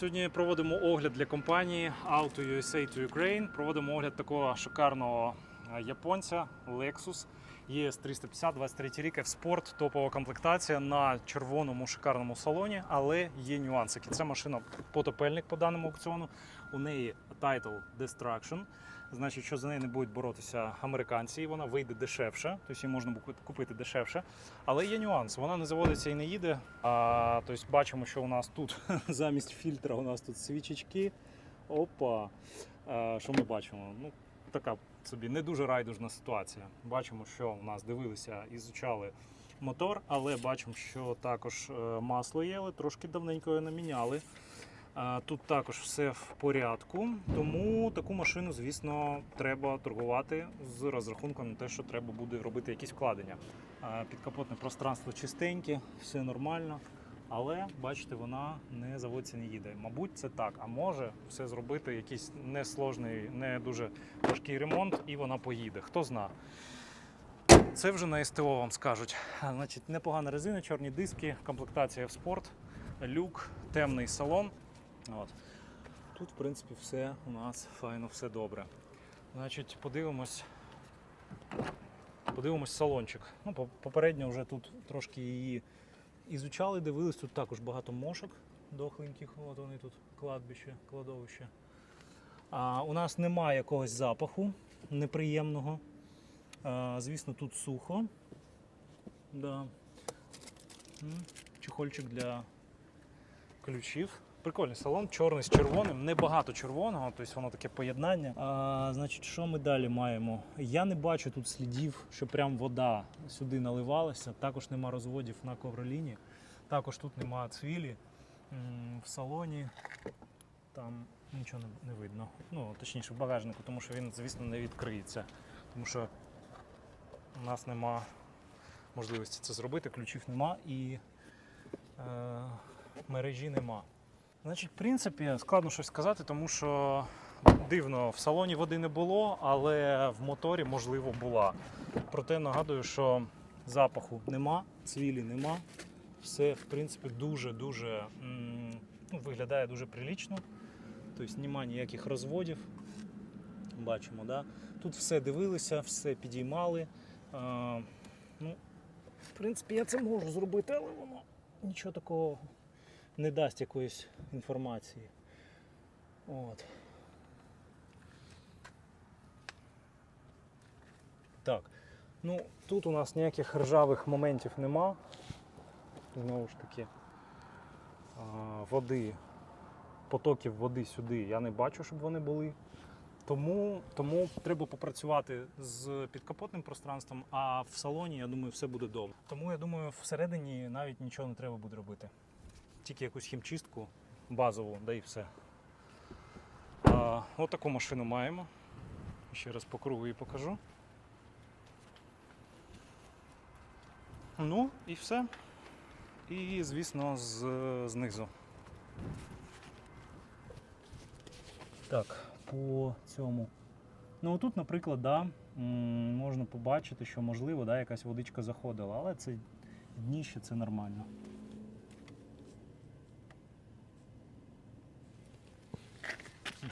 Сьогодні проводимо огляд для компанії Auto USA to Ukraine. Проводимо огляд такого шикарного е, японця Lexus ES 350 23 рік F-Sport, топова комплектація на червоному шикарному салоні, але є нюансики. Це машина потопельник по даному аукціону. У неї title Destruction. Значить, що за неї не будуть боротися американці, і вона вийде дешевше, тобто її можна купити дешевше. Але є нюанс, вона не заводиться і не їде. А, тобто бачимо, що у нас тут замість фільтра у нас тут свічечки. Опа. А, що ми бачимо? Ну, така собі не дуже райдужна ситуація. Бачимо, що у нас дивилися і зучали мотор, але бачимо, що також е, масло є, але трошки давненько його не міняли. А, Тут також все в порядку, тому таку машину, звісно, треба торгувати з розрахунком на те, що треба буде робити якісь вкладення. Підкапотне пространство чистеньке, все нормально. Але бачите, вона не заводиться, не їде. Мабуть, це так. А може все зробити якийсь несложний, не дуже важкий ремонт, і вона поїде. Хто зна. Це вже на СТО вам скажуть. Значить, непогана резина, чорні диски, комплектація в спорт, люк, темний салон. От. Тут, в принципі, все у нас файно, все добре. Значить, подивимось. Подивимось салончик. Ну, попередньо вже тут трошки її ізучали, дивились. Тут також багато мошок дохленьких. От вони тут кладбище, кладовище. А, у нас немає якогось запаху неприємного. А, звісно, тут сухо. Да. Чехольчик для ключів. Прикольний салон, чорний з червоним, небагато червоного, тобто воно таке поєднання. А, значить, що ми далі маємо? Я не бачу тут слідів, що прям вода сюди наливалася. Також нема розводів на ковроліні. Також тут нема цвілі в салоні. Там нічого не, видно. Ну, точніше, в багажнику, тому що він, звісно, не відкриється. Тому що у нас нема можливості це зробити, ключів нема і е, мережі нема. Значить, в принципі, складно щось сказати, тому що дивно, в салоні води не було, але в моторі, можливо, була. Проте нагадую, що запаху нема, цвілі нема. Все, в принципі, дуже-дуже ну, виглядає дуже прилічно. Тобто нема ніяких розводів. Бачимо, да? Тут все дивилися, все підіймали. А, ну, в принципі, я це можу зробити, але воно нічого такого не дасть якоїсь інформації. От. Так. Ну, тут у нас ніяких ржавих моментів нема. Знову ж таки, води, потоків води сюди я не бачу, щоб вони були. Тому, тому треба попрацювати з підкапотним пространством, а в салоні, я думаю, все буде добре. Тому я думаю, всередині навіть нічого не треба буде робити. Тільки якусь хімчистку базову, да і все. А, от таку машину маємо. Ще раз по кругу її покажу. Ну і все. І, звісно, з, знизу. Так, по цьому. Ну тут, наприклад, да, можна побачити, що можливо да, якась водичка заходила, але це дніще це нормально.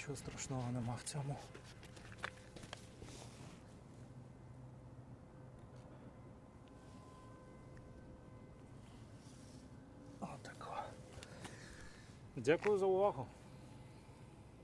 Нічого страшного нема в цьому. Отако. Дякую за увагу.